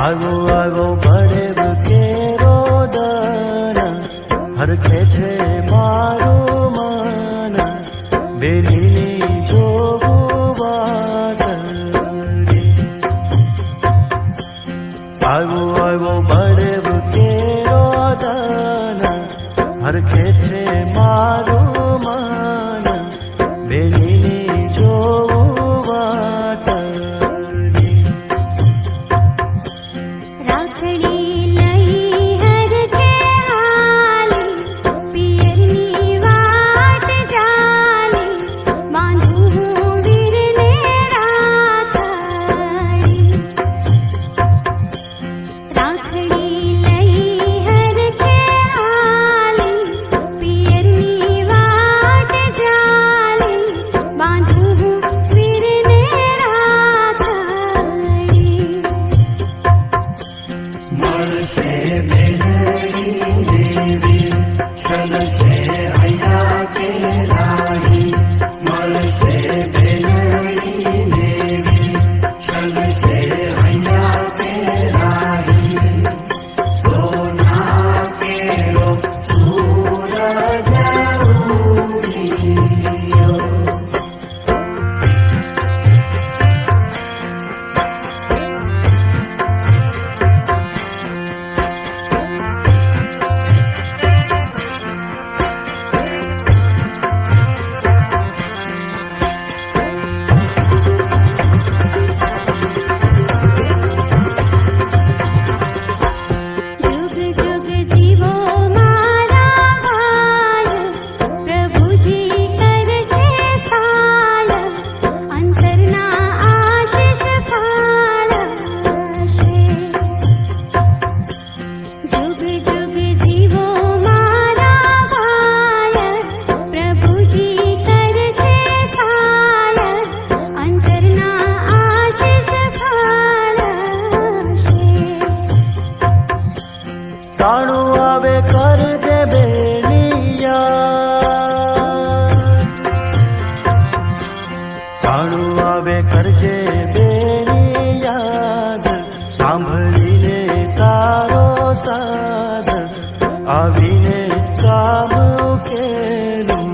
આવો આવો ભરે બકેરો દાના હરખે છે મારો માના બેલી આવ્યો આવ્યો બળે કેરો હરખે છે મારો જાણું આવે કરજે યાદ સાંભળીને તારો સાદ આવીને કામ काम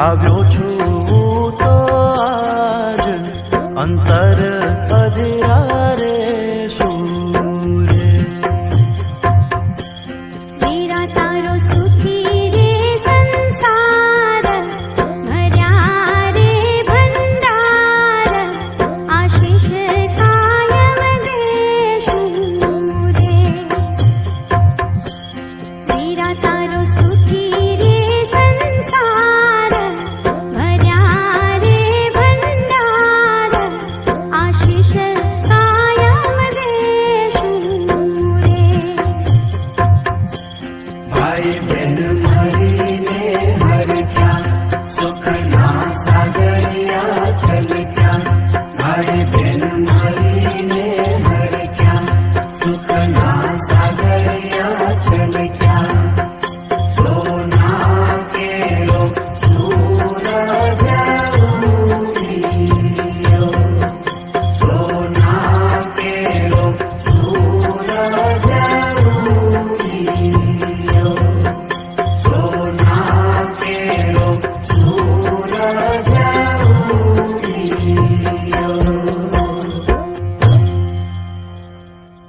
આવ્યો છું તો આજ અંતર અધે